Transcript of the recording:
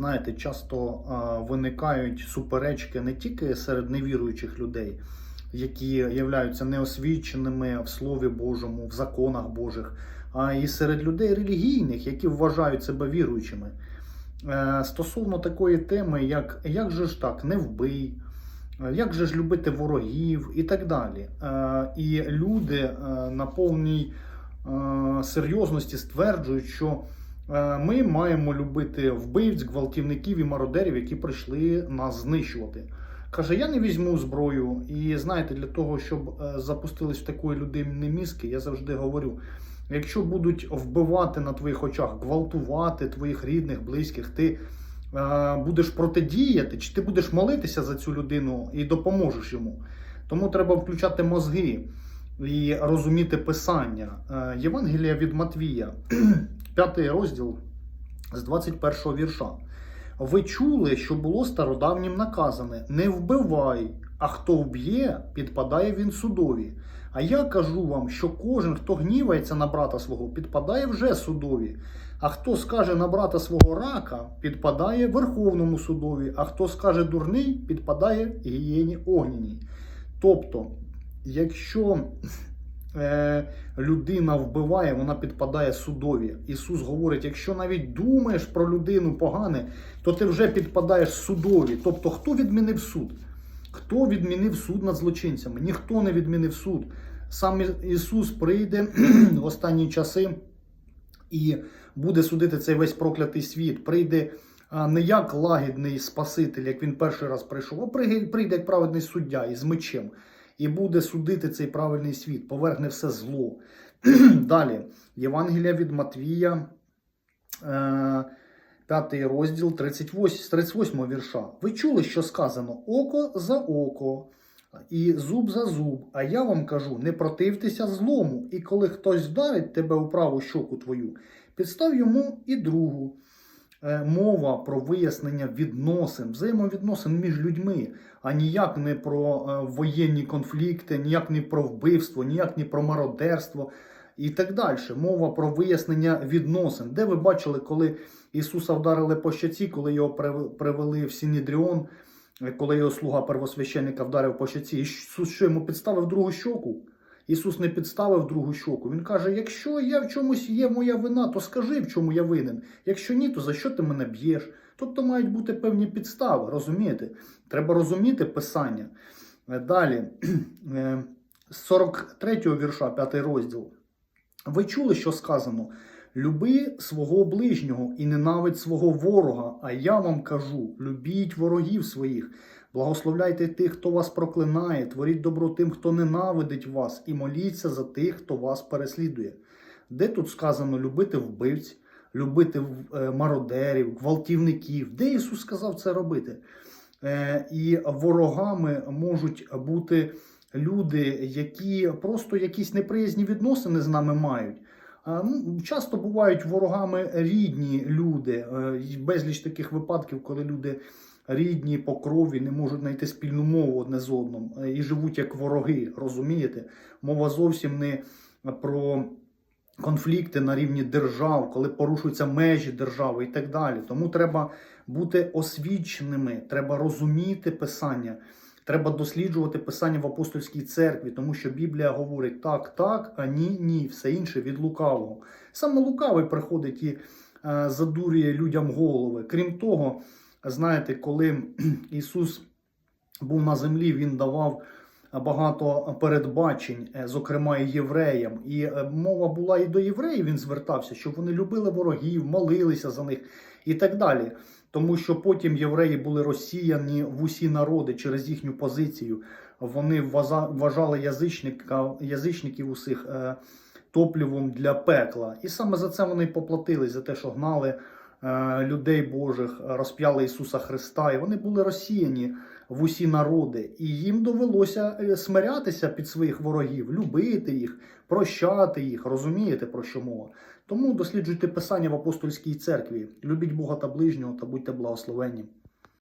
знаєте, часто а, виникають суперечки не тільки серед невіруючих людей, які являються неосвіченими в Слові Божому, в законах Божих, а і серед людей релігійних, які вважають себе віруючими. Е, Стосовно такої теми, як як же ж так, не вбий, як же ж любити ворогів і так далі. Е, І люди е, на повній е, серйозності стверджують, що ми маємо любити вбивць, гвалтівників і мародерів, які прийшли нас знищувати. Каже, я не візьму зброю, і знаєте, для того, щоб е, запустились в такої людини мізки, я завжди говорю: якщо будуть вбивати на твоїх очах, гвалтувати твоїх рідних, близьких, ти е, будеш протидіяти, чи ти будеш молитися за цю людину і допоможеш йому. Тому треба включати мозги і розуміти писання. Е, Євангелія від Матвія, п'ятий розділ з 21 вірша. Ви чули, що було стародавнім наказане: не вбивай, а хто вб'є, підпадає він судові. А я кажу вам, що кожен, хто гнівається на брата свого, підпадає вже судові. А хто скаже на брата свого рака, підпадає Верховному судові, а хто скаже дурний, підпадає гієні огняній. Тобто, якщо людина вбиває, вона підпадає судові. Ісус говорить: якщо навіть думаєш про людину погане, то ти вже підпадаєш судові. Тобто, хто відмінив суд? Хто відмінив суд над злочинцями? Ніхто не відмінив суд. Сам Ісус прийде в останні часи і буде судити цей весь проклятий світ. Прийде не як лагідний Спаситель, як він перший раз прийшов, а прийде як праведний суддя із мечем. І буде судити цей правильний світ, поверне все зло. Далі, Євангелія від Матвія, е, 5 розділ 38, 38 вірша. Ви чули, що сказано око за око і зуб за зуб. А я вам кажу: не противтеся злому, і коли хтось вдарить тебе у праву щоку твою, підстав йому і другу. Е, Мова про вияснення відносин, взаємовідносин між людьми, а ніяк не про е, воєнні конфлікти, ніяк не про вбивство, ніяк не про мародерство і так далі. Мова про вияснення відносин. Де ви бачили, коли Ісуса вдарили по щоці, коли його привели в Сінідріон, е, коли його слуга первосвященника вдарив по щоці, Ісус що йому підставив другу щоку? Ісус не підставив другу щоку. Він каже: якщо я в чомусь є моя вина, то скажи, в чому я винен. Якщо ні, то за що ти мене б'єш? Тобто мають бути певні підстави, розумієте? Треба розуміти писання. Е, Далі, е, з 43 вірша, 5 розділ. Ви чули, що сказано? Люби свого ближнього і ненавидь свого ворога. А я вам кажу: любіть ворогів своїх, благословляйте тих, хто вас проклинає, творіть добро тим, хто ненавидить вас, і моліться за тих, хто вас переслідує. Де тут сказано любити вбивць, любити е, мародерів, гвалтівників? Де Ісус сказав це робити? Е, І ворогами можуть бути люди, які просто якісь неприязні відносини з нами мають. Ну, Часто бувають ворогами рідні люди. Е, Безліч таких випадків, коли люди рідні по крові не можуть знайти спільну мову одне з одним е, і живуть як вороги. Розумієте? Мова зовсім не про конфлікти на рівні держав, коли порушуються межі держави і так далі. Тому треба бути освіченими, треба розуміти писання. Треба досліджувати писання в апостольській церкві, тому що Біблія говорить так, так, а ні, ні, все інше від лукавого. Саме лукавий приходить і е, задурює людям голови. Крім того, знаєте, коли Ісус був на землі, Він давав багато передбачень, е, зокрема і євреям. І е, мова була і до євреїв, він звертався, щоб вони любили ворогів, молилися за них і так далі. Тому що потім євреї були розсіяні в усі народи через їхню позицію. Вони вважали язичника, язичників усіх е, топлівом для пекла. І саме за це вони поплатились, за те, що гнали людей Божих, розп'яли Ісуса Христа. І вони були розсіяні в усі народи. І їм довелося е, смирятися під своїх ворогів, любити їх, прощати їх. Розумієте, про що мова? Тому досліджуйте писання в апостольській церкві. Любіть Бога та ближнього та будьте благословенні.